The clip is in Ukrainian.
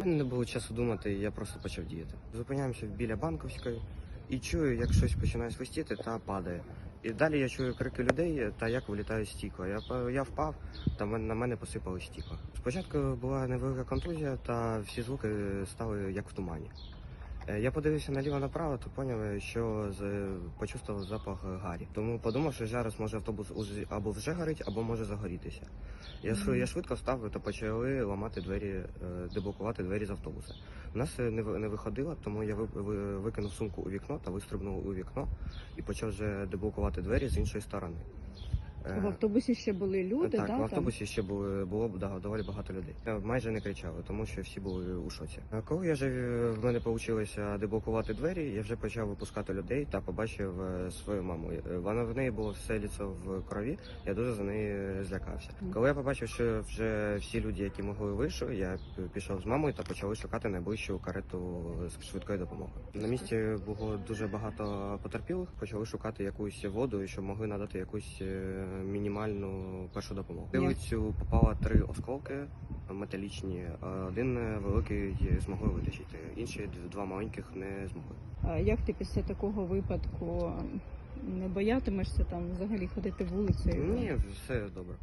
Мене не було часу думати, я просто почав діяти. Зупиняємося біля банковської і чую, як щось починає свистіти та падає. І далі я чую крики людей та як вилітає стіко. Я, я впав, та на мене посипали стікло. Спочатку була невелика контузія, та всі звуки стали як в тумані. Е, Я подивився наліво направо, то поняв, що з... почувствував запах гарі. Тому подумав, що зараз може автобус уже або вже горить, або може загорітися. Я, швид- я швидко встав та почали ламати двері, е, деблокувати двері з автобуса. У нас е, не, не виходило, тому я ви- ви- викинув сумку у вікно та вистрибнув у вікно і почав вже деблокувати двері з іншої сторони. Е, В автобусі ще були люди, так, да, в там? автобусі ще було, було да, доволі багато людей. Я майже не кричали, тому що всі були у шоці. А Коли я вже е, в мене вийшло деблокувати двері, я вже почав випускати людей та побачив е, свою маму. Вона в неї було все ліцо в крові. Я дуже за неї злякався. Коли я побачив, що вже всі люди, які могли, вийшли, я пішов з мамою та почали шукати найближчу карету з швидкої допомоги. На місці було дуже багато потерпілих. Почали шукати якусь воду, щоб могли надати якусь мінімальну першу допомогу. В Вулицю попало три осколки металічні. Один е, великий змогли витащити, інші два маленьких не змогли. А Як ти після такого випадку не боятимешся там взагалі ходити вулицею? Ні, все добре.